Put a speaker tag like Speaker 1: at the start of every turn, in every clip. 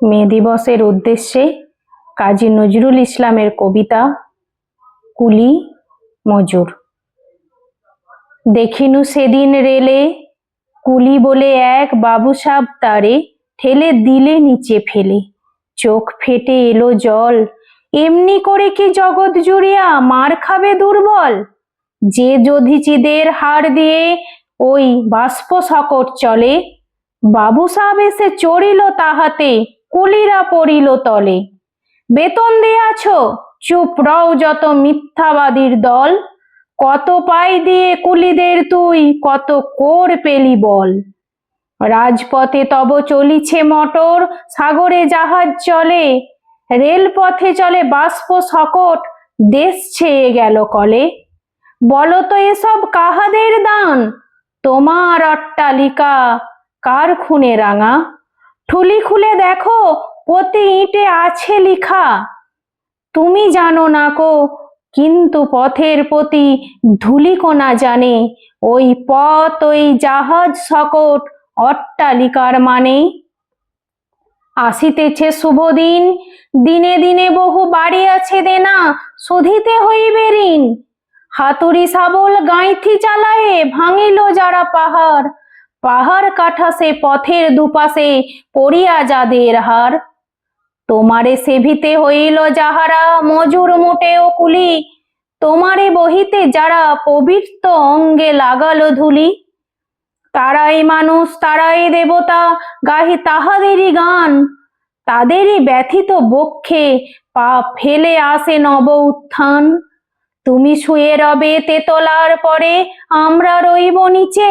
Speaker 1: মে দিবসের উদ্দেশ্যে কাজী নজরুল ইসলামের কবিতা কুলি মজুর। দেখিনু সেদিন রেলে কুলি বলে এক বাবুসাব তারে ঠেলে দিলে নিচে ফেলে। চোখ ফেটে এলো জল, এমনি করে কি জগৎ জুড়িয়া মার খাবে দুর্বল? যে যধিচিদের হার দিয়ে ওই বাষ্প সকট চলে, বাবু সাহেব এসে চড়িল তাহাতে কুলিরা পড়িল তলে। বেতন দিয়াছ? চুপ রও যত মিথ্যাবাদীর দল। কত পাই দিয়ে কুলিদের তুই, কত কোর পেলি বল। রাজপথে তব চলিছে মটর, সাগরে জাহাজ চলে। রেলপথে চলে বাষ্প সকট, দেশ ছেয়ে গেল কলে। বলো তো এসব কাহাদের দান? তোমার অট্টালিকা কার খুনে রাঙা? ঠুলি খুলে দেখো, প্রতি ইঁটে আছে লিখা। তুমি জানো না কো, কিন্তু পথের প্রতি ধুলিকোনা জানে। ওই পথ, ওই জাহাজ সকট অট্টালিকার মানে। আসিতেছে শুভ দিন, দিনে বহু বাড়ি আছে দেনা শোধিতে হইবে ঋণ। হাতুড়ি শাবল গাঁইথি চালায়ে ভাঙিল যারা পাহাড়। পাহাড় কাঠা সে পথের দুপাশে পড়িয়া যাদের হার। তোমারে সেভিতে হইল যাহারা মজুর মোটেও কুলি তোমারে বহিতে যারা পবিত্র অঙ্গে লাগালো ধুলি। তারাই মানুষ, তারাই দেবতা, গাহি তাহাদেরই গান। তাদেরই ব্যথিত বক্ষে পা ফেলে আসে নব উত্থান। তুমি শুয়ে রবে তেতলার পরে, আমরা রইব নিচে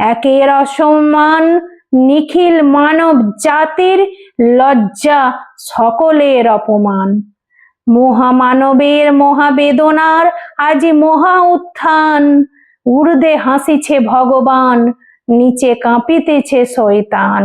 Speaker 1: একের অসম্মান, নিখিল মানব জাতির লজ্জা সকলের অপমান। মহামানবের মহাবেদনার আজি মহা উত্থান। উর্দে হাসিছে ভগবান, নিচে কাঁপিতেছে শয়তান।